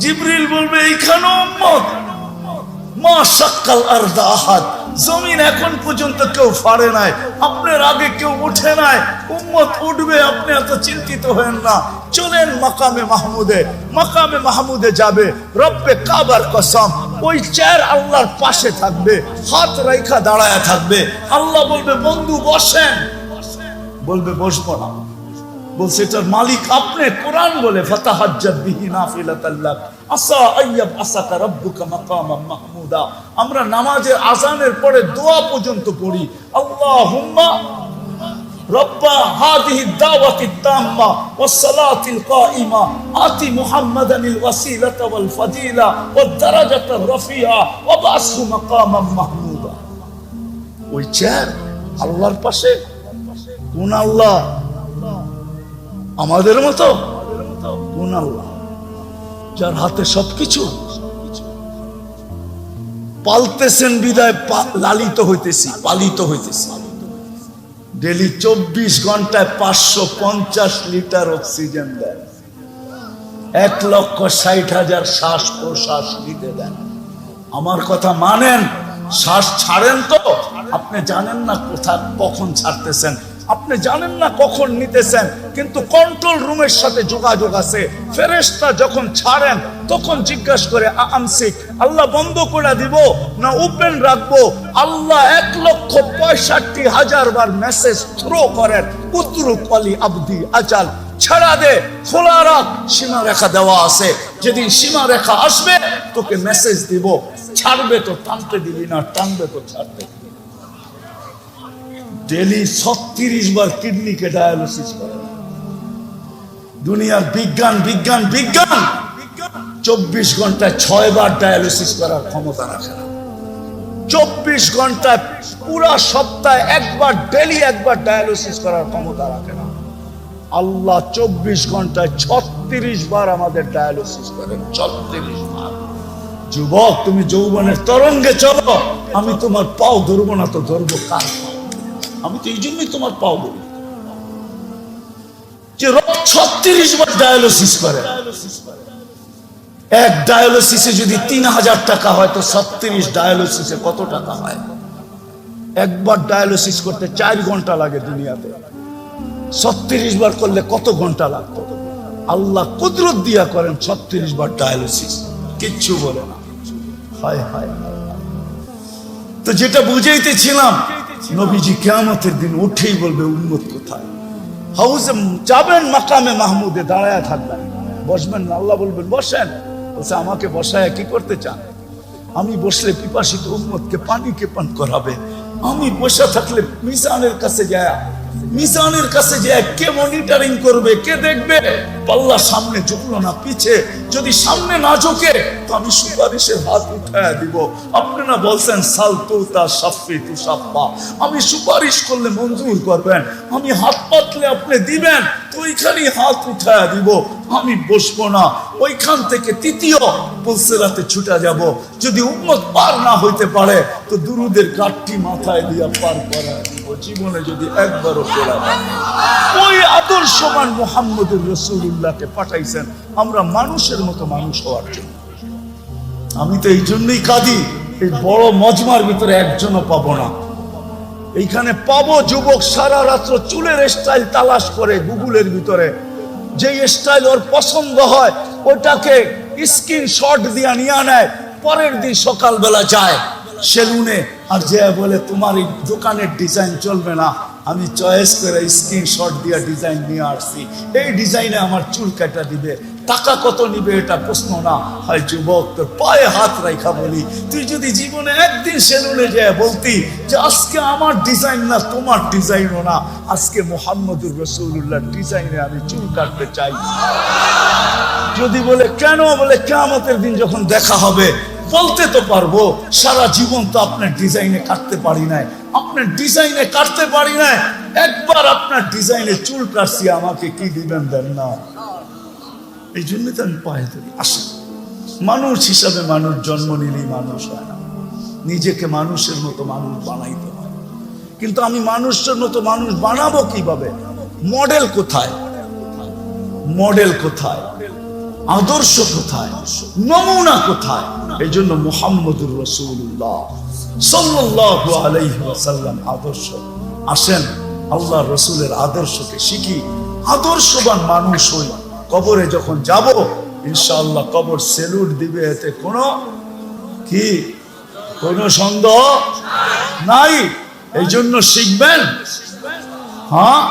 জিবরিল বলবে, এইখানে উম্মত। মা সাক্কাল আরদা আহাদ। জমিন এখন পর্যন্ত কেউ ফাড়ে নাই, আপনার আগে কেউ উঠে নাই। উম্মত উঠবে, আপনি এত চিন্তিত হবেন না। চলেন মাকামে মাহমুদে মাকামে মাহমুদে যাবে। রব্বে কাবার কসম, ওই চেয়ার আল্লাহর পাশে থাকবে, হাত রেখা দাঁড়ায় থাকবে। আল্লাহ বলবে, বন্ধু, বসেন। বলবে, বসবো না। বলছে এটার মালিক আপনি কোরআন বলে ফাতাহাজ্জাত বিহি নাফিলাতাল্লাহ আসা আইয়াব আসাকা রাব্বুকা মাকামাম মাহমুদা আমরা নামাজের আজানের পরে দোয়া পর্যন্ত পড়ি আল্লাহুম্মা رب هذه الدعوة التامة والصلاة القائمة آتي محمدا الوسيلة والفضيلة والدرجة الرفيعة وبعثه مقاما محمودا ওই চেয়ার আল্লাহর পাশে কোন আল্লাহ আমাদের মতো? আল্লাহ যার হাতে সবকিছু। পালতেছেন বিদায় লালিত হইতেছি, পালিত হইতেছি। ডেলি চব্বিশ ঘন্টায় পাঁচশো পঞ্চাশ লিটার অক্সিজেন দেন। এক লক্ষ ষাট হাজার শ্বাস প্রশ্বাস নিতে দেন। আমার কথা মানেন? শ্বাস ছাড়েন তো? আপনি জানেন না কোথা কখন ছাড়তেছেন? আপনি জানেন না কখন নিতেছেন, কিন্তু কন্ট্রোল রুমের সাথে যোগাযোগ আছে। ফেরেশতা যখন ছাড়েন, তখন জিজ্ঞাসা করে আমসিক আল্লাহ বন্ধ করে দিব, না ওপেন রাখব? আল্লাহ এক লক্ষ পঁয়ষট্টি হাজার বার মেসেজ থ্রো করেন উত্তরু কলি আবদি আচাল ছাড়া দে, খোলা রাখ। সীমা রেখা দেওয়া আছে। যেদিন সীমা রেখা আসবে, তোকে মেসেজ দিব, ছাড়বে তো, টানতে দিবি না, টানবে তো ছাড়বে ডেলি ছত্রিশ বার কিডনিকে ডায়ালিসিস করে। দুনিয়ার বিজ্ঞান বিজ্ঞান বিজ্ঞান! চব্বিশ ঘন্টায় ছয় বার ডায়ালিসিস করার ক্ষমতা রাখে না। চব্বিশ ঘন্টায় পুরা সপ্তাহে একবার, ডেলি একবার ডায়ালিসিস করার ক্ষমতা রাখে না। আল্লাহ চব্বিশ ঘন্টায় ছত্রিশ বার আমাদের ডায়ালিসিস করেন, ছত্রিশ বার। যুবক, তুমি যৌবনের তরঙ্গে চলো। আমি তোমার পাও ধরবো না তো ধরবো কার? আমি তো এই জন্যই তোমার পাও ধরি যে ছত্রিশ বার ডায়ালিসিস করে। এক ডায়ালিসিসে যদি তিন হাজার টাকা হয়, তো ছত্রিশ ডায়ালিসিসে কত টাকা হয়? একবার ডায়ালিসিস করতে চার ঘণ্টা লাগে দুনিয়াতে। ছত্রিশ বার করলে কত ঘণ্টা লাগতো? আল্লাহ কুদরত দিয়া করেন ছত্রিশ বার ডায়ালিসিস কিচ্ছু বলে না। হায় হায়। তো যেটা বুঝাইতেছিলাম নবীজি কেয়ামতের দিন উঠেই বলবে উন্মত কোথায়? হাউসে যাবেন মাকামে মাহমুদে, দাঁড়ায় থাকবেন। বসবেন আল্লাহ বলবেন, বসেন। বলছে, আমাকে বসায় কি করতে চান? আমি বসলে পিপাসিত উন্মতকে পানিকে পান করাবে। আমি বসে থাকলে মিজানের কাছে যায় মিজানের কাছে যায় কে মনিটরিং করবে, কে দেখবে? পাল্লা সামনে ঝুঁকলো না, পিছে। যদি সামনে না ঝুঁকে, তো আমি সুপারিশের হাত উঠায় দিব। আপনারা বলছেন সালতু তা সাফি তু সাফা। আমি সুপারিশ করলে মঞ্জুর করবেন। আমি হাত পাতলে আপনি দিবেন, তো ওইখানেই হাত উঠায় দিব। আমি বসবো না। ওইখান থেকে তৃতীয় পুলসেরাতে ছুটা যাব। যদি উন্মত পার না হইতে পারে, তো দুরুদের কাঠটি মাথায় দিয়া পার করা জীবনে যদি একবারও পেরা ওই আদর্শবান মোহাম্মদুর রসুল্লাহকে পাঠাইছেন, আমরা মানুষের মতো মানুষ হওয়ার জন্য। আমি তো এই জন্যই কাঁদি, এই বড় মজমার ভিতরে একজনও পাবো না। এইখানে পাবো যুবক সারা রাত্র চুলের স্টাইল তালাশ করে গুগলের ভিতরে। যে স্টাইল ওর পছন্দ হয়, ওটাকে স্ক্রিন শট দিয়া নিয়ে নেয়, পরের দিন সকালবেলা যায় সেলুনে। আর যে বলে, তোমার এই দোকানের ডিজাইন চলবে না। আমি চয়েস করে স্ক্রিন শট দিয়া ডিজাইন নিয়ে আসছি। এই ডিজাইনে আমার চুল কাটা দিবে। টাকা কত নিবে এটা প্রশ্ন না। হয় যুবক, তোর পায়ে হাত রাখা বলি। তুই যদি জীবনে একদিন সেলুনে যায় বলতি যে, আজকে আমার ডিজাইন না, তোমার ডিজাইনও না। আজকে মোহাম্মদুর রসুল্লাহ ডিজাইনে আমি চুল কাটতে চাই। যদি বলে, কেন? বলে কেমতের দিন যখন দেখা হবে বলতে তো পারব, সারা জীবন তো আপনার ডিজাইনে কাটতে পারি নাই। আপনার ডিজাইনে কাটতে পারি নাই। একবার আপনার ডিজাইনে চুল কাটছি, আমাকে কি দিবেন দেন না। এই জন্য তো আমি পায়ে ধরি। আসে মানুষ হিসাবে মানুষ, জন্ম নিলেই মানুষ হয় না। নিজেকে মানুষের মতো মানুষ বানাইতে হয়। কিন্তু আমি মানুষের মতো মানুষ বানাবো কীভাবে? মডেল কোথায়? মডেল কোথায়? আদর্শ কোথায়? নমুনা কোথায়? এই জন্য মোহাম্মদুর রসুল্লাহ সাল্লাল্লাহু আলাইহি আদর্শ। আসেন আল্লাহ রসুলের আদর্শকে শিখি। আদর্শবান মানুষ হই, কবরে যখন যাব, ইনশাআল্লাহ কবর সেলুট দিবে, এতে কোনো কি? কোনো সন্দেহ নাই? এই জন্য শিখবেন। হ্যাঁ?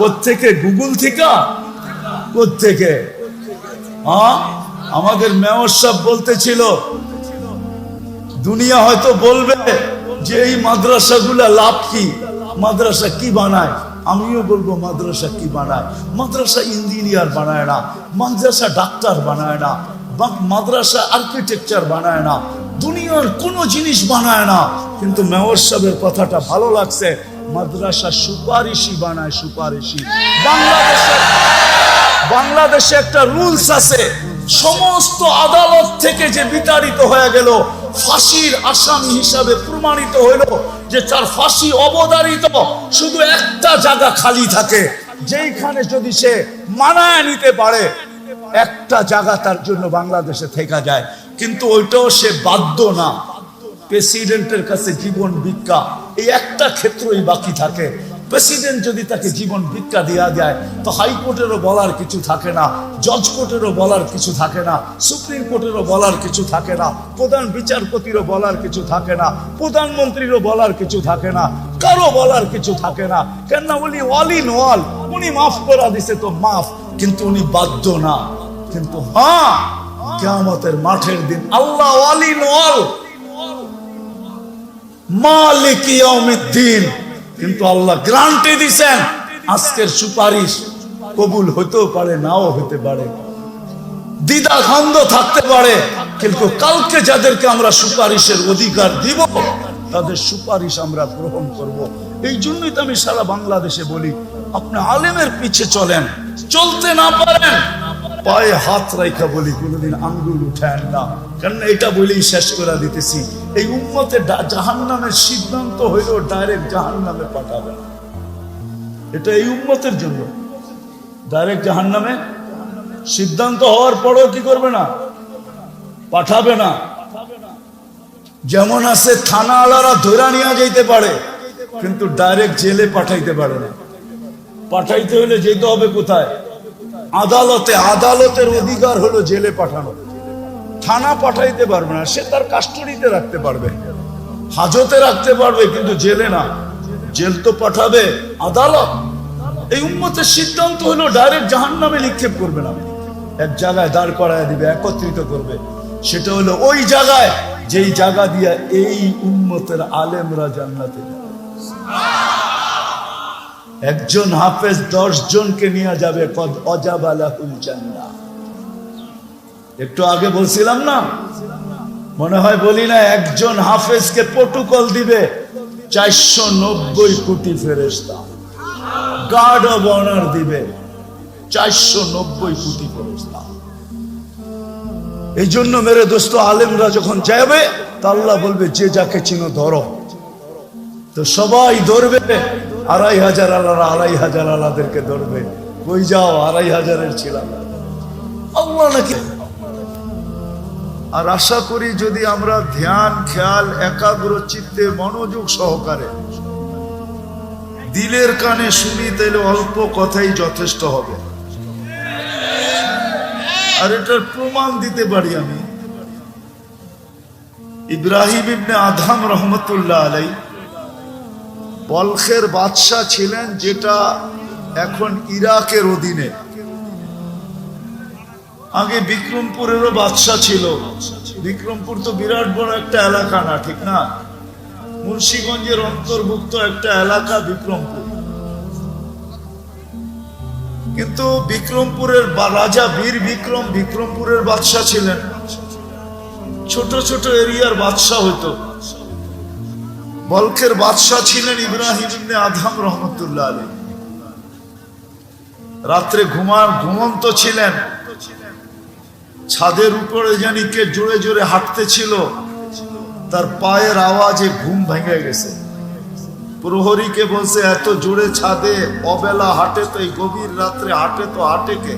কোথেকে গুগল থেকে? কোথেকে হ্যাঁ? আমাদের মেয়র সাহেব বলতেছিল, দুনিয়া হয়তো বলবে যে এই মাদ্রাসাগুলা লাভ কি? মাদ্রাসা কি বানায়? আমিও বলব মাদ্রাসা কি বানায়? মাদ্রাসা ইঞ্জিনিয়ার বানায় না, মাদ্রাসা ডাক্তার বানায় না, বা মাদ্রাসা আর্কিটেকচার বানায় না, দুনিয়ার কোনো জিনিস বানায় না। কিন্তু মেয়র সাহেবের কথাটা ভালো লাগছে, মাদ্রাসা সুপারিশি বানায় সুপারিশি বাংলাদেশে বাংলাদেশে একটা রুলস আছে সমস্ত আদালত থেকে যে বিতাড়িত হয়ে গেল, ফাঁসির আসামি হিসাবে প্রমাণিত হইল যে তার ফাঁসি অবদারিত শুধু একটা জায়গা খালি থাকে, যেইখানে যদি সে মানায় নিতে পারে, একটা জায়গা তার জন্য বাংলাদেশে থেকে যায়। কিন্তু ওইটাও সে বাধ্য না। প্রেসিডেন্টের কাছে জীবন ভিক্ষা, এই একটা ক্ষেত্রই বাকি থাকে। প্রেসিডেন্ট যদি তাকে জীবন ভিক্ষা দেওয়া যায় তো হাইকোর্টেরও বলার কিছু থাকে না, জজ কোর্টেরও বলার কিছু থাকে না, সুপ্রিম কোর্টেরও বলার কিছু থাকে না, প্রধান বিচারপতিরও বলার কিছু থাকে না, প্রধানমন্ত্রীরও বলার কিছু থাকে না, কারও বলার কিছু থাকে না। কেননা উনি অল ইন অল, উনি মাফ করা দিছে তো মাফ, কিন্তু উনি বাধ্য না। কিন্তু হ্যাঁ কেয়ামতের মাঠের দিন আল্লাহ অল ইন অল, মালিক ইয়াউমিদ্দিন কিন্তু আল্লাহ গ্রান্টে দিছেন। আজকের সুপারিশ কবুল হতেও পারে, নাও হতে পারে। দ্বিধা দ্বন্দ্ব থাকতে পারে, কিন্তু কালকে যাদেরকে আমরা সুপারিশের অধিকার দিব, তাদের সুপারিশ আমরা গ্রহণ করব। এই জন্যই তো আমি সারা বাংলাদেশে বলি, আপনি আলেমের পিছে চলেন, চলতে না পারেন পায়ে হাত রাইখা বলি, কোনোদিন আঙ্গুল উঠায় না। কারণ এটা বলেই শেষ করে দিতেছি। এই উম্মতে জাহান নামের সিদ্ধান্ত হইলেও ডাইরেক্ট জাহান নামে পাঠাবে। না এটা এই উম্মতের জন্য। ডাইরেক্ট জাহান নামে সিদ্ধান্ত হওয়ার পরেও কি করবে না? পাঠাবে না। যেমন আছে থানা আলারা ধৈরা নিয়ে যাইতে পারে, কিন্তু ডাইরেক্ট জেলে পাঠাইতে পারে না। পাঠাইতে হলে যেতে হবে কোথায়? আদালতে, আদালতের অধিকার হলো জেলে পাঠানো। থানা পাঠাইতে পারবে না, সে তার কাস্টডিতে রাখতে পারবে। হাজতে রাখতে পারবে, কিন্তু জেলে না। জেল তো পাঠাবে আদালত। এই উন্মতের সিদ্ধান্ত হলো ডাইরেক্ট জাহান নামে নিক্ষেপ করবে না। এক জায়গায় দাঁড় করায় দিবে, একত্রিত করবে। সেটা হলো ওই জায়গায়, যেই জায়গা দিয়া এই উন্মতের আলেমরা জান্নাতে যাবে। একজন হাফেজ দশ জনকে নিয়ে যাবে, কদ অজাবালাহুল একটু আগে বলছিলাম না? মনে হয় বলি না, একজন হাফেজকে প্রটোকল দিবে চারশো নব্বই কোটি ফেরেস্তা গার্ড অব অনার দিবে চারশো নব্বই কোটি ফেরেস্তা এই জন্য মেরে দোস্ত, আলেমরা যখন যাবে তা আল্লাহ বলবে, যে যাকে চিনো ধরো। তো সবাই ধরবে। আড়াই হাজার আলারা আড়াই হাজার আলাদেরকে ধরবে। কই যাও? আড়াই হাজারের ছিলাম। আর আশা করি যদি আমরা ধ্যান, খেয়াল, একাগ্র চিত্তে মনোযোগ সহকারে দিলের কানে শুনি, তাহলে অল্প কথাই যথেষ্ট হবে। আর এটার প্রমাণ দিতে পারি আমি। ইব্রাহিম ইবনে আধাম রহমতুল্লাহ আলাই বলখের বাদশাহ ছিলেন যেটা এখন ইরাকের অধীনে। আগে বিক্রমপুরেরও বাদশাহ ছিল। বিক্রমপুর তো বিরাট বড় একটা এলাকা না, ঠিক না? মুন্সীগঞ্জের অন্তর্ভুক্ত একটা এলাকা বিক্রমপুর। কিন্তু বিক্রমপুরের রাজা বীর বিক্রম বিক্রমপুরের বাদশাহ ছিলেন। ছোট ছোট এরিয়ার বাদশাহ হইতো। বলকের বাদশাহ ছিলেন ইব্রাহিম ইবনে আধাম রহমতুল্লাহ আলী রাত্রে ঘুমান ঘুমন্ত ছিলেন। ছাদের উপরে জানি কে জোরে জোরে হাঁটতেছিল তার পায়ের আওয়াজে ঘুম ভেঙে গেছে। প্রহরীকে বলছে, এত জোরে ছাদে, অবেলা হাঁটে তো, এই গভীর রাত্রে হাঁটে তো, হাটে কে?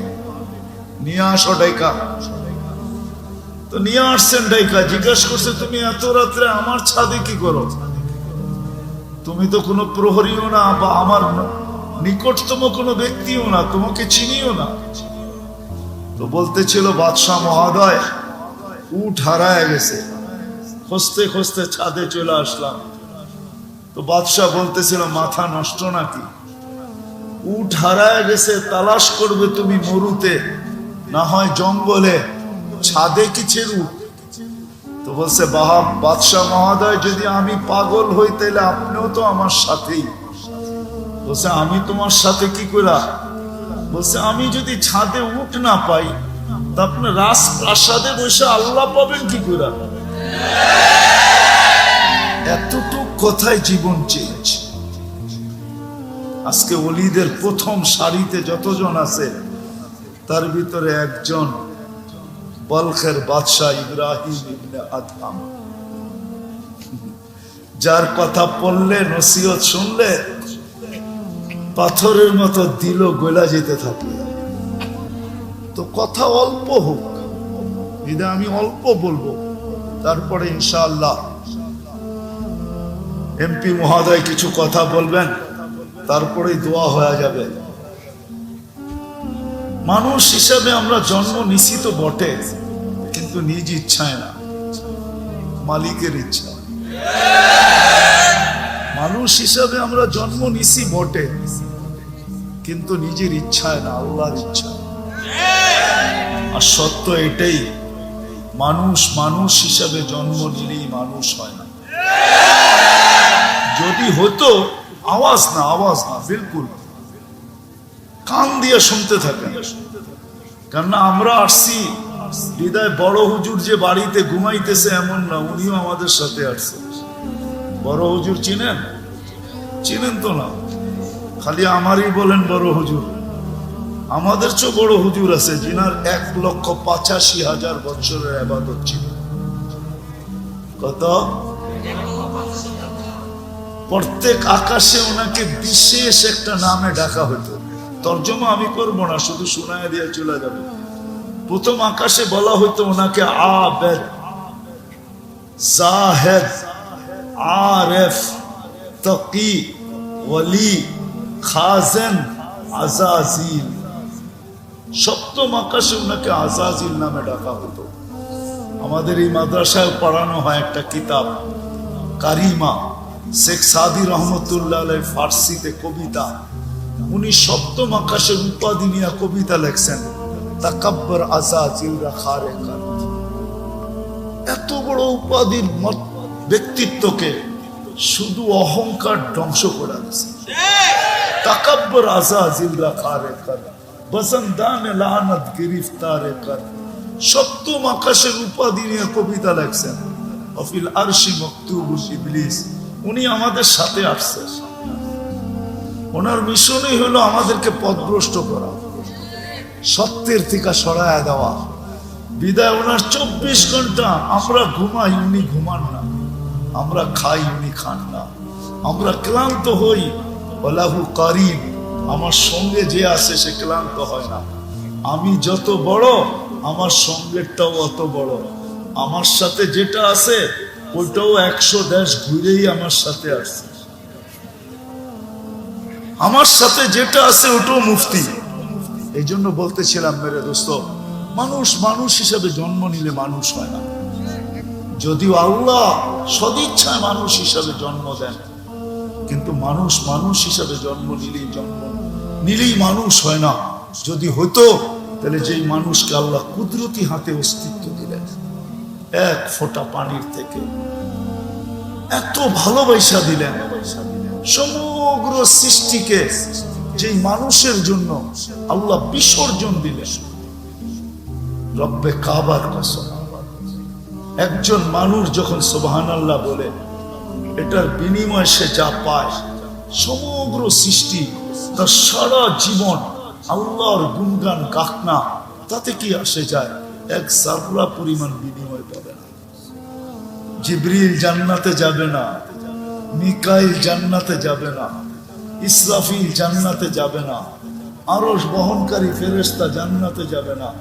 নিয়ে আসো ডাইকা তো নিয়ে আসছেন ডাইকা জিজ্ঞাসা করছে, তুমি এত রাত্রে আমার ছাদে কি করো? তুমি তো কোনো প্রহরীও না বা আমার নিকটতম কোনো ব্যক্তিও না, তোমাকে চিনিও না। তো বলতেছিল, বাদশাহ মহোদয় উঠ হারায় গেছে। খুঁজতে খুঁজতে ছাদে চলে আসলাম। তো বাদশাহ বলতেছিল, মাথা নষ্ট নাকি? উঠ হারায় গেছে, তালাশ করবে তুমি মরুতে। না হয় জঙ্গলে। ছাদে কি ছেড়ু তো বলছে, বাহাব, বাদশাহ মহোদয়, যদি আমি পাগল হই, তাহলে আপনিও তো আমার সাথেই। বলছে, আমি তোমার সাথে কি করা বলছে, আমি যদি ছাদে উঠ না পাই, তা আপনি রাজপ্রাসাদে বসে আল্লাহ পাবেন কি করে এতটুক কথায় জীবন চেঞ্জ আজকে অলিদের প্রথম সারিতে যতজন আছে, তার ভিতরে একজন বলখের বাদশাহ ইব্রাহিম ইবনে আদহাম যার কথা পড়লে, নসিহত শুনলে, পাথরের মতো দিল গোলা যেতে থাকে। তো কথা অল্প হোক এটা আমি অল্প বলব। তারপরে ইনশাআল্লাহ এমপি মহোদয় কিছু কথা বলবেন, তারপরেই দোয়া হয়ে যাবে। মানুষ হিসাবে আমরা জন্ম নিশ্চিত বটে। কিন্তু নিজ ইচ্ছায় না। মালিকের ইচ্ছা। মানুষ হিসাবে আমরা জন্ম নিছি বটে, কিন্তু নিজের ইচ্ছায় না, আল্লাহর ইচ্ছা আর সত্য এটাই, মানুষ মানুষ হিসাবে জন্ম নিলেই মানুষ হয় না। যদি হতো, আওয়াজ না আওয়াজ না, বিলকুল কান দিয়ে শুনতে থাকে। কেননা আমরা আসছি হৃদয় বড় হুজুর যে বাড়িতে ঘুমাইতেছে এমন না, উনিও আমাদের সাথে আসছে। বড় হুজুর চিনেন? চিনেন তো না। খালি আমারই বলেন বড় হুজুর। আমাদের চেয়ে বড় হুজুর আছে, যিনার এক লক্ষ পঁচাশি হাজার বছরের আবাদত ছিল। কত? প্রত্যেক আকাশে ওনাকে বিশেষ একটা নামে ডাকা হতো। তর্জমা আমি করব না, শুধু শোনায় দিয়ে চলে যাবে। প্রথম আকাশে বলা হতো ওনাকে আবেদ খাজেন, আজাজিল। সপ্তম আকাশে ওনাকে আজাজিল নামে ডাকা হতো। আমাদের এই মাদ্রাসায় পড়ানো হয় একটা কিতাব, কারিমা, শেখ সাদি রহমতুল্লাহ ফার্সিতে কবিতা। উনি সপ্তম আকাশের উপাধি নিয়ে কবিতা লেখছেন। তাকাব্বর আজাজিল রাখা রেখা এত বড় উপাধির মত- ব্যক্তিত্বকে শুধু অহংকার ধ্বংস করে দিছে তাকাব্বর আজাজিল রাখা রেখা বসন্তান লানত গিরিফতার কর সপ্তম আকাশের উপাধি নিয়ে কবিতা লেখছেন। অফিল আরশি মকতুবুল ইবলিস। উনি আমাদের সাথে আসছে ওনার মিশনই হলো আমাদেরকে পথভ্রষ্ট করা। সত্যের থেকে সরায় দেওয়া। বিদায় ওনার চব্বিশ ঘণ্টা। আমরা ঘুমাই, উনি ঘুমান না। আমরা খাই, উনি খান না। আমরা ক্লান্ত হই। ওলাহু কারিম আমার সঙ্গে যে আসে সে ক্লান্ত হয় না। আমি যত বড়, আমার সঙ্গেরটাও অত বড়। আমার সাথে যেটা আছে, ওইটাও একশো দেশ ঘুরেই আমার সাথে আসছে। আমার সাথে যেটা আছে, ওটাও মুফতি। এই জন্য বলতেছিলাম, মেরে দোস্ত, মানুষ মানুষ হিসাবে জন্ম নিলে মানুষ হয় না। যদিও আল্লাহ সদিচ্ছায় মানুষ হিসাবে জন্ম দেন, কিন্তু মানুষ মানুষ হিসাবে জন্ম নিলেই জন্ম, নিলেই মানুষ হয় না। যদি হতো তাহলে যেই মানুষকে আল্লাহ কুদরতি হাতে অস্তিত্ব দিলেন, এক ফোঁটা পানির থেকে এত ভালোবাসা দিলেন, সমগ্র সৃষ্টিকে যেই মানুষের জন্য আল্লাহ বিসর্জন দিলেন। রব্বে কাবার কসম একজন মানুষ যখন সোবাহান আল্লাহ বলে, এটার বিনিময়ে সে যা পায়, সমগ্র সৃষ্টি, তার সারা জীবন আল্লাহর গুনগান গাকনা তাতে কি আসে যায়? এক সাররা পরিমাণ বিনিময় পাবে না। জিবরিল জান্নাতে যাবে না, মিকাইল জান্নাতে যাবে না। ইসরাফিল জান্নাতে যাবে না। আরস বহনকারী ফেরেস্তা জান্নাতে যাবে না।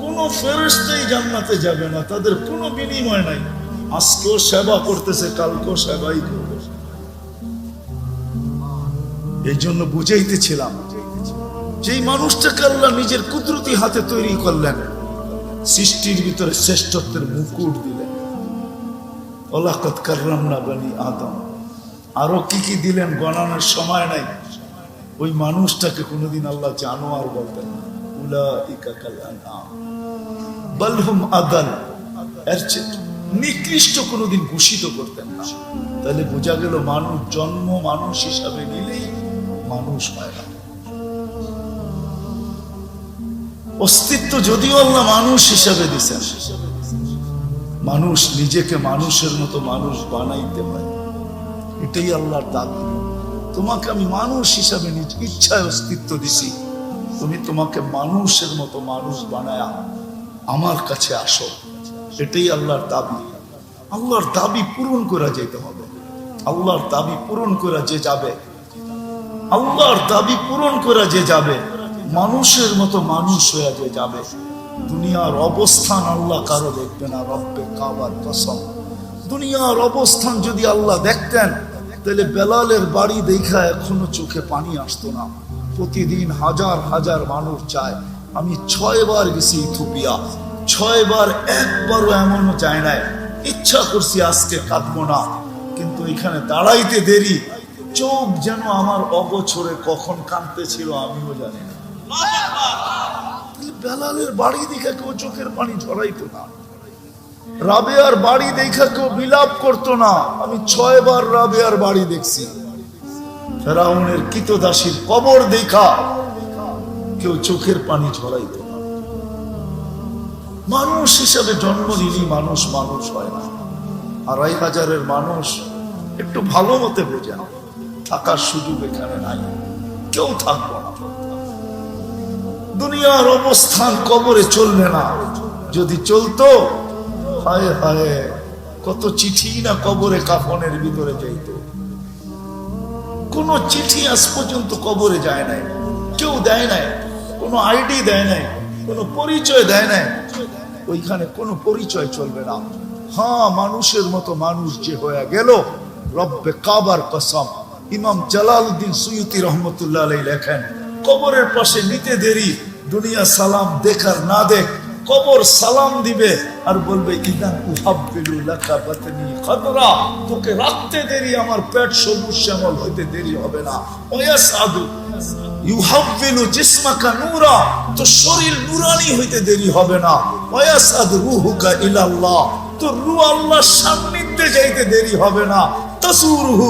কোন ফেরেস্তাই জান্নাতে যাবে না। তাদের কোনো বিনিময় নাই। আজকেও সেবা করতেছে, কালকেও সেবাই করবে। এই জন্য বুঝাইতেছিলাম, যেই মানুষটাকে আল্লাহ নিজের কুদরতি হাতে তৈরি করলেন, সৃষ্টির ভিতরে শ্রেষ্ঠত্বের মুকুট দিলেন। ওলাকত কার্রাম না বানি আদম। আরও কি কি দিলেন? গণানোর সময় নাই। ওই মানুষটাকে কোনোদিন আল্লাহ জানো আর বলতেন না। নিকৃষ্ট কোনোদিন ঘোষিত করতেন না। তাহলে বোঝা গেল মানুষ জন্ম মানুষ হিসাবে নিলেই মানুষ হয় না। অস্তিত্ব যদিও আল্লাহ মানুষ হিসাবে দিছেন। মানুষ নিজেকে মানুষের মতো মানুষ বানাইতে পারে। এটাই আল্লাহর দাবি। তোমাকে আমি মানুষ হিসাবে নিজ ইচ্ছায় অস্তিত্ব দিছি। তুমি তোমাকে মানুষের মতো মানুষ বানায়া আমার কাছে আসো। এটাই আল্লাহর দাবি। আল্লাহর দাবি পূরণ করা যেতে হবে। আল্লাহর দাবি পূরণ করা যে যাবে। আল্লাহর দাবি পূরণ করা যে যাবে। মানুষের মতো মানুষ হয়ে যে যাবে। দুনিয়ার অবস্থান আল্লাহ কারও দেখবে না। রব্বে কাবার কসম। দুনিয়ার অবস্থান যদি আল্লাহ দেখতেন তাহলে বেলালের বাড়ি দেখা এখনও চোখে পানি আসতো না। প্রতিদিন হাজার হাজার মানুষ চায় আমি ছয় বার গেছি ইথোপিয়া ছয় বার, একবারও এমনও যায় নাই। ইচ্ছা করছি আজকে কাঁদবো না। কিন্তু এখানে দাঁড়াইতে দেরি। চোখ যেন আমার অগোছরে কখন কাঁদতে ছিল আমিও জানি না। বেলালের বাড়ি দেখে কেউ চোখের পানি ঝরাইতো না। রাবেয়ার বাড়ি দেখা কেউ বিলাপ করতো না। আমি ছয় বার রাবেয়ার বাড়ি দেখছি। ফেরাউনের কিতদাসীর কবর দেখা কেউ চোখের পানি ঝরাইতো না। মানুষ হিসাবে জন্ম নিলি মানুষ মানুষ হয় না। আড়াই হাজারের মানুষ একটু ভালো মতে বোঝা থাকার সুযোগ এখানে নাই। কেউ থাকব না। দুনিয়ার অবস্থান কবরে চলবে না। যদি চলতো হায় হায়, কত চিঠি না কবরে কাফনের ভিতরে যাইত। কোন চিঠি আজ পর্যন্ত কবরে যায় নাই, কেউ দেয় নাই, কোনো আইডি দেয় নাই, কোনো পরিচয় দেয় নাই। ওইখানে কোনো পরিচয় চলবে না। হ্যাঁ মানুষের মতো মানুষ যে হয়ে গেল, রব্বে কাবার কসম। ইমাম জালালউদ্দিন সুয়ুতি রহমতুল্লাহ লেখেন, কবরের পাশে নিতে দেরি, দুনিয়া সালাম দেখার না দেখ কবর সালাম দিবে আর বলবে তোকে রাখতে দেরি, আমার পেট সবুজ শ্যামল হইতে দেরি হবে না। ইউহাব্বিলু জিসমাকা নূরা। তো শরীর নুরানি হইতে দেরি হবে না। ওয়াস আদু রুহুকা ইলাল্লাহ। তো রু আল্লাহর সান্নিধ্যে যাইতে দেরি হবে না। তাসুরুহু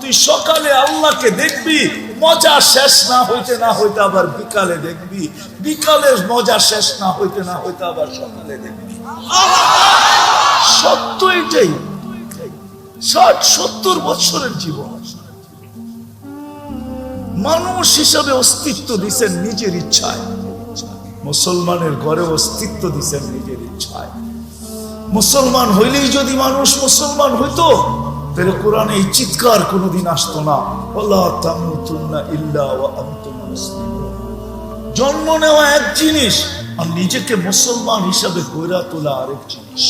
তুই সকালে আল্লাহকে দেখবি, মজা শেষ না হইতে না হইতে আবার বিকালে দেখবি। বিকালের মজা শেষ না হইতে না হইতে আবার সকালে দেখবি। সত্য এটাই। ষাট, সত্তর বছরের জীবন। মানুষ হিসাবে অস্তিত্ব দিছেন নিজের ইচ্ছায়। মুসলমানের ঘরে অস্তিত্ব দিছেন নিজের ইচ্ছায়। মুসলমান হইলেই যদি মানুষ মুসলমান হইতো, তাহলে কোরআনে এই চিৎকার কোনোদিন আসতো না। জন্ম নেওয়া এক জিনিস, আর নিজেকে মুসলমান হিসাবে গড়া তোলা আরেক জিনিস।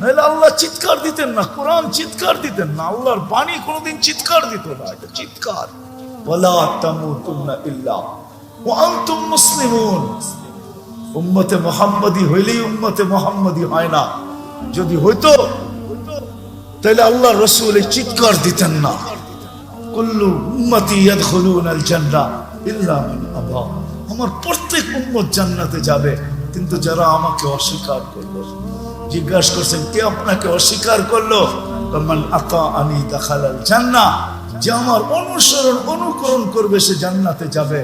নাহলে আল্লাহ চিৎকার দিতেন না, কোরআন চিৎকার দিতেন না, আল্লাহর বাণী কোনোদিন চিৎকার দিত না, এটা চিৎকার। ওলা তামুতুন্না মুসলিমুন। উম্মতে মোহাম্মদী হইলেই উম্মতে মোহাম্মদী হয় না। যদি হইতো তাহলে আল্লাহ রসুল এই চিৎকার দিতেন না। কুল্লু উম্মতি ইয়াদখুলুন আল জান্নাহ ইল্লা মান আমার প্রত্যেক উম্মত জান্নাতে যাবে, কিন্তু যারা আমাকে অস্বীকার করল, জিজ্ঞাসা করছেন, কে আপনাকে অস্বীকার করল? মান আতা আমি দাখালাল জান্নাহ। যে আমার অনুসরণ, অনুকরণ করবে, সে জান্নাতে যাবে।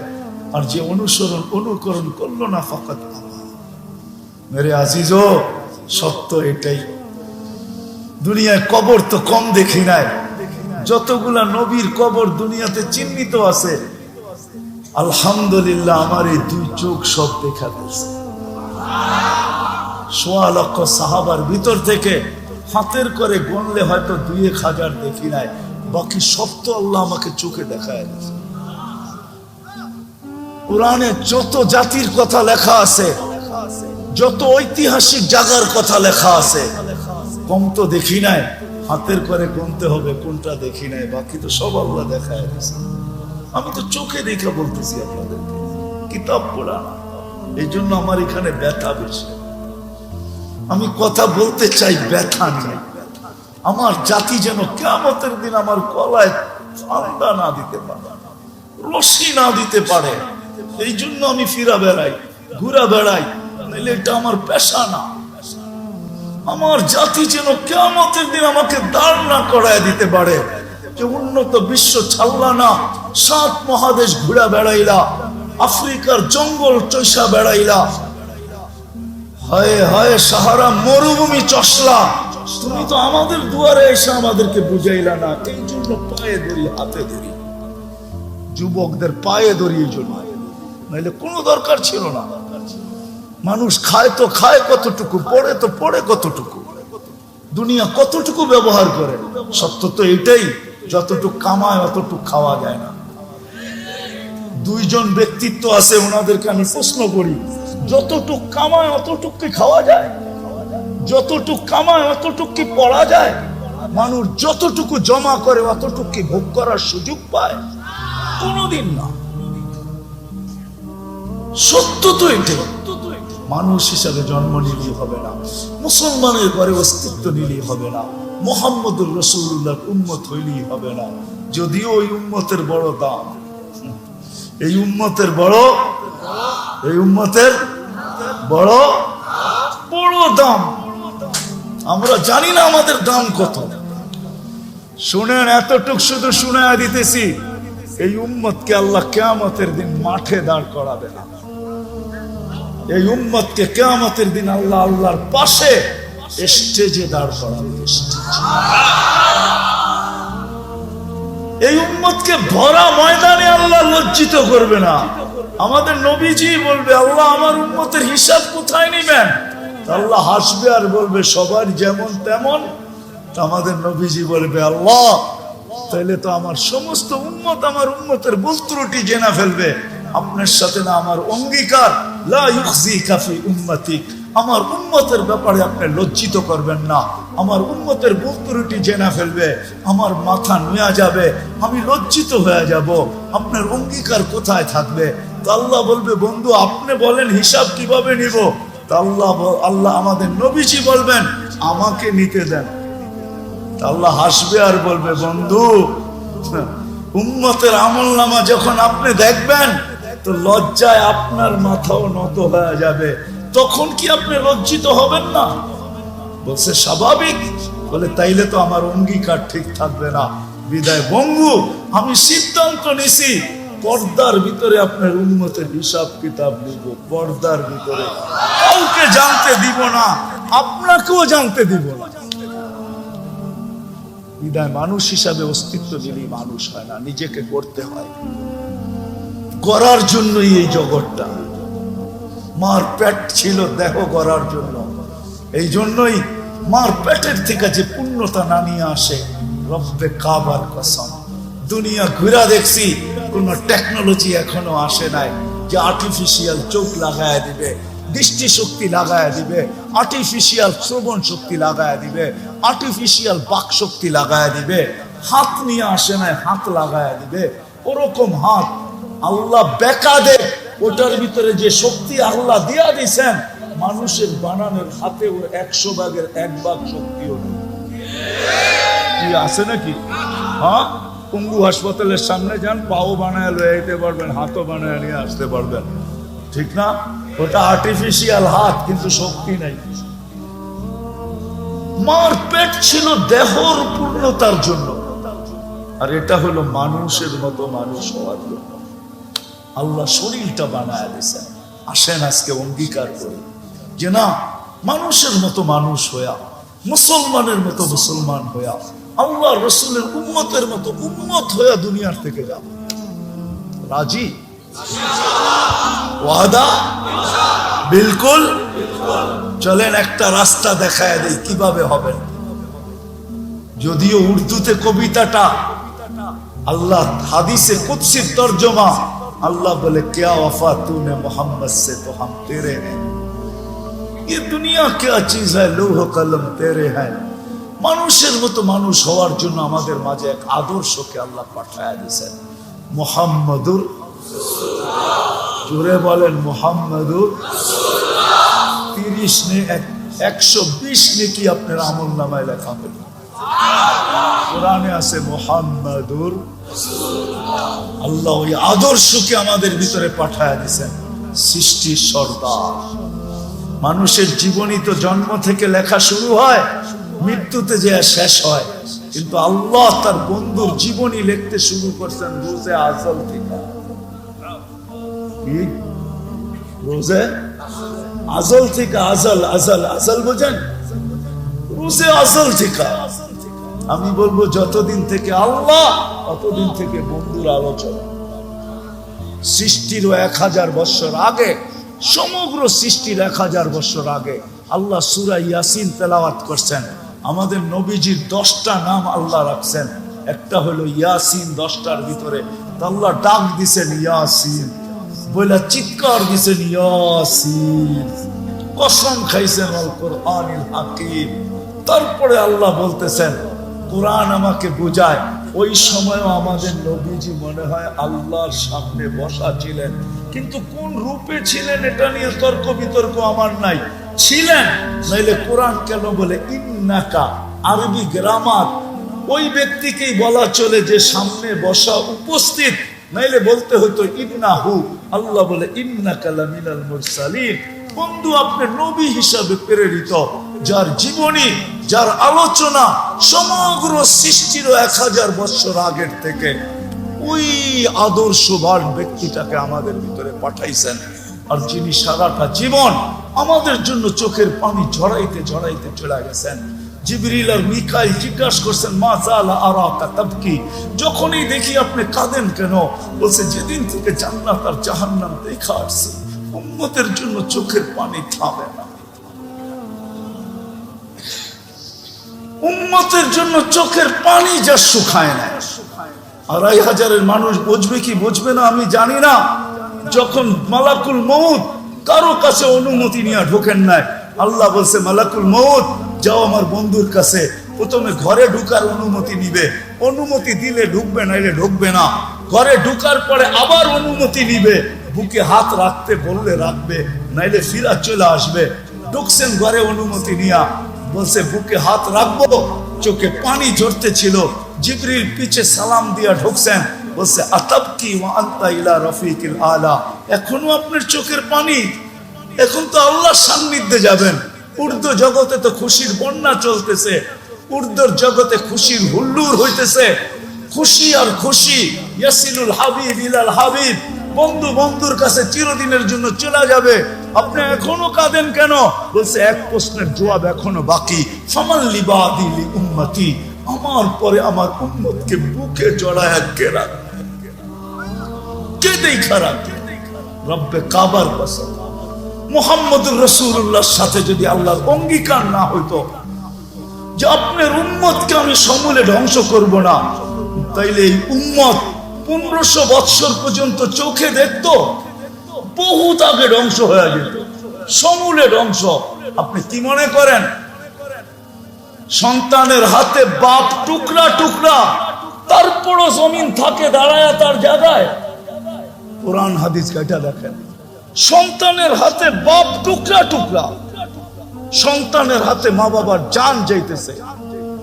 আর যে অনুসরণ, অনুকরণ করল না ফকত মেরে আজিজ সত্য এটাই। দুনিয়ায় কবর তো কম দেখি নাই। যতগুলা নবীর কবর দুনিয়াতে চিহ্নিত আছে, আলহামদুলিল্লাহ আমার এই দুই চোখ সব দেখা দিয়েছে সোয়া লক্ষ সাহাবার ভিতর থেকে হাতের করে গণলে হয়তো দুই এক হাজার দেখি নাই, বাকি সব তো আল্লাহ আমাকে চোখে দেখায় দিয়েছে। কোরআনে যত জাতির কথা লেখা আছে, যত ঐতিহাসিক জাগার কথা লেখা আছে, কম তো দেখি নাই, হাতের করে গুনতে হবে, কোনটা দেখি নাই, বাকি তো সব আল্লাহ দিয়েছে। আমি তো চোখে দেখে বলতেছি আপনাদের। কিতাব পড়া, এই জন্য আমার এখানে ব্যথা বেশি। আমি কথা বলতে চাই ব্যথা নেই আমার জাতি যেন কেমতের দিন আমার কলায় ঠান্ডা না দিতে পারে, রশি না দিতে পারে। এই জন্য আমি ফিরা বেড়াই, ঘুরা বেড়াই। নাহলে এটা আমার পেশা না। আমার জাতি যেন কেমতের দিন আমাকে দাঁড় না করায় দিতে পারে। উন্নত বিশ্ব ছাড়লা না, সাত মহাদেশ ঘুরা বেড়াইলা, আফ্রিকার জঙ্গল চৈসা বেড়াইলা। হায় হায়, সাহারা মরুভূমি চশলা তুমি তো আমাদের দুয়ারে এসে আমাদেরকে বুঝাইলা না এই জন্য পায়ে ধরি, হাতে ধরি। যুবকদের পায়ে ধরি এই জন্য। নাইলে কোনো দরকার ছিল না। মানুষ খায় তো খায় কতটুকু, পড়ে তো পড়ে কতটুকু। দুনিয়া কতটুকু ব্যবহার করে, সত্য তো এটাই যতটুকু কামায় অতটুকু খাওয়া যায় না। দুইজন ব্যক্তিত্ব আছে, ওনাদেরকে আমি প্রশ্ন করি, যতটুক কামায় অতটুক কি খাওয়া যায়? যতটুক কামায় অতটুক কি পড়া যায়? মানুষ যতটুকু জমা করে অতটুক কি ভোগ করার সুযোগ পায়? কোনোদিন না। সত্য তো এটাই। মানুষ হিসাবে জন্ম নিলেই হবে না। মুসলমানের ঘরে অস্তিত্ব নিলেই হবে না। মোহাম্মদুর রসুল্লাহ উম্মত হইলেই হবে না। যদিও ওই উম্মতের বড় দাম। এই উম্মতের বড় এই উম্মতের বড় বড় দাম। আমরা জানি না আমাদের দাম কত। শুনেন, এতটুক শুধু শুনে দিতেছি। এই উম্মতকে আল্লাহ কেয়ামতের দিন মাঠে দাঁড় করাবে না। এই উম্মতকে কেয়ামতের দিন আল্লাহ আল্লাহর পাশে স্টেজে দাঁড় করাবে এই উম্মতকে ভরা ময়দানে আল্লাহ লজ্জিত করবে না। আমাদের নবীজি বলবে, আল্লাহ আমার উন্মতের হিসাব কোথায় নিবেন? আল্লাহ হাসবে আর বলবে, সবার যেমন তেমন। আমাদের নবীজি বলবে, আল্লাহ তাহলে তো আমার সমস্ত উম্মত আমার উম্মতের ভুল ত্রুটি জেনা ফেলবে। আপনার সাথে না আমার অঙ্গীকার। কাফি আমার উন্মতের ব্যাপারে আপনি লজ্জিত করবেন না। আমার উন্মতের ভুল জেনা ফেলবে। আমার মাথা নুয়া যাবে। আমি লজ্জিত হয়ে যাব। আপনার অঙ্গীকার কোথায় থাকবে? তো আল্লাহ বলবে, বন্ধু, আপনি বলেন, হিসাব কীভাবে নিব? তা আল্লাহ আল্লাহ আমাদের নবীজি বলবেন, আমাকে নিতে দেন। আল্লাহ হাসবে আর বলবে, বন্ধু, উম্মতের আমল নামা যখন আপনি দেখবেন তো লজ্জায় আপনার মাথাও নত হয়ে যাবে। তখন কি আপনি লজ্জিত হবেন না? বলছে, স্বাভাবিক। বলে, তাইলে তো আমার অঙ্গীকার ঠিক থাকবে না। বিদায় বঙ্গু আমি সিদ্ধান্ত নিছি, পর্দার ভিতরে আপনার উন্মতের হিসাব কিতাব দিব পর্দার ভিতরে। কাউকে জানতে দিব না, আপনাকেও জানতে দিব না। বিদায়, মানুষ হিসাবে অস্তিত্ব দিলেই মানুষ হয় না, নিজেকে করতে হয়। করার জন্যই এই জগৎটা। মার পেট ছিল দেহ গড়ার জন্য। এই জন্যই মার পেটের থেকে যে পূর্ণতা নামিয়ে আসে, রব্বে কাবার কসম। দুনিয়া ঘুরা দেখছি, কোন টেকনোলজি এখনও আসে নাই যে আর্টিফিশিয়াল চোখ লাগায় দিবে দৃষ্টি শক্তি লাগায় দিবে আর্টিফিশিয়াল শ্রবণ শক্তি লাগায় দিবে আর্টিফিশিয়াল বাক শক্তি লাগায় দিবে, হাত নিয়ে আসে নাই, হাত লাগায় দিবে, ওরকম হাত আল্লাহ বেকা দে। ওটার ভিতরে যে শক্তি আল্লাহ দিয়া দিছেন, মানুষের বানানোর হাতে ওর একশো ভাগের এক ভাগ শক্তিও আছে নাকি? হ্যাঁ? পঙ্গু হাসপাতালের সামনে যান, পাও বানায় লয়ে যেতে পারবেন, হাতও বানায় নিয়ে আসতে পারবেন। ঠিক না? ওটা আর্টিফিশিয়াল হাত, কিন্তু শক্তি নাই। মার পেট ছিল দেহর পূর্ণতার জন্য। আর এটা হলো মানুষের মতো মানুষ হওয়ার জন্য। আল্লাহ শরীরটা বানায় দিয়েছেন আসেন আজকে অঙ্গীকার করি। যে না, মানুষের মতো মানুষ হইয়া, মুসলমানের মতো মুসলমান হইয়া, আল্লাহ রসুলের উম্মতের মতো উম্মত হইয়া দুনিয়ার থেকে যাব। রাজি? ওয়াদা? বিলকুল? চলেন একটা রাস্তা দেখায় দেই, কীভাবে হবেন যদিও উর্দুতে কবিতাটা, আল্লাহ হাদিসে কুৎসির তর্জমা अल्लाह बोले क्या वफा तूने मोहम्मद से तो हम तेरे हैं ये दुनिया क्या चीज है लोह कलम तेरे हैं মানুষের মতো মানুষ হওয়ার জন্য আমাদের মাঝে এক আদর্শকে আল্লাহ পাঠায় দিয়েছেন মোহাম্মদুর জোরে বলেন মোহাম্মদুর তিরিশ নে এক- একশো বিশ নেকি আপনার আমল নামায় লেখা হবে কোরআনে আছে মোহাম্মদুর আল্লাহ ওই আদর্শকে আমাদের ভিতরে পাঠায় সর্দার। মানুষের জীবনী তো জন্ম থেকে লেখা শুরু হয়, মৃত্যুতে যে শেষ হয়। কিন্তু আল্লাহ তার বন্ধুর জীবনী লিখতে শুরু করছেন রোজে আজল থেকে। রোজে? আজল থেকে আজল আজল আজল বোঝেন? রোজে আজল থেকে। আমি বলব, যতদিন থেকে আল্লাহ, ততদিন থেকে বন্ধুর আলোচনা। সৃষ্টিরও এক হাজার বৎসর আগে, সমগ্র সৃষ্টির এক হাজার বৎসর আগে আল্লাহ সুরা ইয়াসিন তেলাওয়াত করছেন। আমাদের নবীজির দশটা নাম আল্লাহ রাখছেন। একটা হলো ইয়াসিন, দশটার ভিতরে আল্লাহ ডাক দিছেন, ইয়াসিন। বলে চিৎকার দিছেন, ইয়াসিন। কসম খাইছেন আল কোরআনিল হাকিম। তারপরে আল্লাহ বলতেছেন কোরআন আমাকে বোঝায়। ওই সময়ও আমাদের নবীজি মনে হয় আল্লাহর সামনে বসা ছিলেন। কিন্তু কোন রূপে ছিলেন এটা নিয়ে তর্ক বিতর্ক আমার নাই। ছিলেন, নাইলে কোরআন কেন বলে ইন্নাকা আরবি গ্রামার? ওই ব্যক্তিকেই বলা চলে যে সামনে বসা উপস্থিত। নাইলে বলতে হতো ইন্নাহু। আল্লাহ বলে, ইন্নাকা লামিনাল মুরসালিন। বন্ধু, আপনি নবী হিসাবে প্রেরিত, যার জীবনী, যার আলোচনা সমগ্র সৃষ্টির এক হাজার বছর আগের থেকে ওই আদর্শবান ব্যক্তিটাকে আমাদের ভিতরে পাঠাইছেন। আর যিনি সারাটা জীবন আমাদের জন্য চোখের পানি ঝরাইতে ঝরাইতে চলে গেছেন। জিবরিল আর মিকাইল জিজ্ঞাসা করছেন, মা জালা আরাকা তাবকি? যখনই দেখি আপনি কাঁদেন কেন? বলছে, যেদিন থেকে জান্নাত আর জাহান্নাম দেখা আসছে। উম্মতের জন্য চোখের পানি থামে না। উম্মতের জন্য চোখের পানি যা শুকায় না। আড়াই হাজারের মানুষ বুঝবে কি বুঝবে না আমি জানি না। যখন মালাকুল মৌত কারও কাছে অনুমতি নিয়ে ঢোকেন নাই, আল্লাহ বলছে, মালাকুল মৌত যাও আমার বন্ধুর কাছে। প্রথমে ঘরে ঢুকার অনুমতি নিবে। অনুমতি দিলে ঢুকবে, নাইলে ঢুকবে না। ঘরে ঢুকার পরে আবার অনুমতি নিবে। বুকে হাত রাখতে, বললে রাখবে, নাইলে ফিরা চলে আসবে। ঢুকছেন ঘরে অনুমতি নিয়া। বলছে, বুকে হাত রাখব? চোখে পানি ঝরতে ছিল জিবরিল পিছে সালাম দিয়া ঢুকছেন। বলছে, আতাবকি আনতা ইলা রফিকিল আলা। এখনও আপনার চোখের পানি? এখন তো আল্লাহর সান্নিধ্যে যাবেন। উর্দু জগতে তো খুশির বন্যা চলতেছে। উর্দুর জগতে খুশির হুল্লুর হইতেছে। খুশি আর খুশি ইয়াসিলুল হাবিব ইলাল হাবিব। বন্ধু বন্ধুর কাছে চিরদিনের জন্য চলে যাবে। আপনি এখনও কাঁদেন কেন? বলছে, এক প্রশ্নের জবাব এখনও বাকি। সমান লিবাদিলি উম্মতি, আমার পরে আমার উম্মতকে বুকে জড়ায় কে রাখবে? কে দেখা রব্বে কাবার কসম মোহাম্মদুর রসুল্লাহর সাথে যদি আল্লাহর অঙ্গীকার না হইতো, যে আপনার উম্মতকে আমি সমূলে ধ্বংস করব না, তাইলে এই উম্মত পনেরোশো বৎসর পর্যন্ত চোখে দেখতো, বহুত আগে ধ্বংস হয়ে যেত। সমূলে ধ্বংস আপনি কি মনে করেন? সন্তানের হাতে বাপ টুকরা টুকরা, তারপরও জমিন থাকে দাঁড়ায় তার জায়গায়। কোরআন হাদিস এটা দেখেন। সন্তানের হাতে বাপ টুকরা টুকরা, সন্তানের হাতে মা বাবার জান যাইতেছে।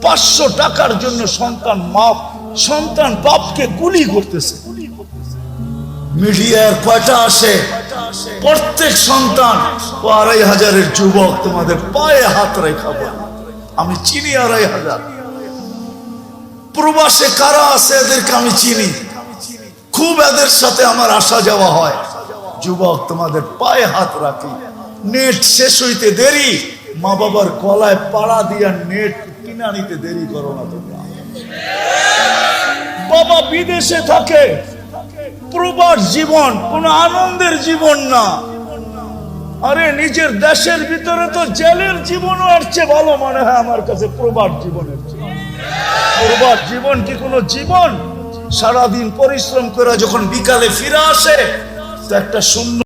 পাঁচশো টাকার জন্য সন্তান মাপ সন্তান বাপকে গুলি করতেছে। মিডিয়ার কয়টা আসে? প্রত্যেক সন্তান, ও আড়াই হাজারের যুবক তোমাদের পায়ে হাত রেখা। আমি চিনি আড়াই হাজার। প্রবাসে কারা আছে এদেরকে আমি চিনি। খুব এদের সাথে আমার আসা যাওয়া হয়। যুবক তোমাদের পায়ে হাত রাখি। নেট শেষ হইতে দেরি। মা বাবার গলায় পাড়া দিয়া নেট কিনা নিতে দেরি করো না তোমরা। বাবা বিদেশে থাকে। প্রবাস জীবন, কোন আনন্দের জীবন না। আরে, নিজের দেশের ভিতরে তো জেলের জীবনও চেয়ে ভালো মনে হয় আমার কাছে, প্রবাস জীবনের প্রবাস জীবন কি কোনো জীবন? সারাদিন পরিশ্রম করে যখন বিকালে ফিরে আসে, তো একটা শূন্য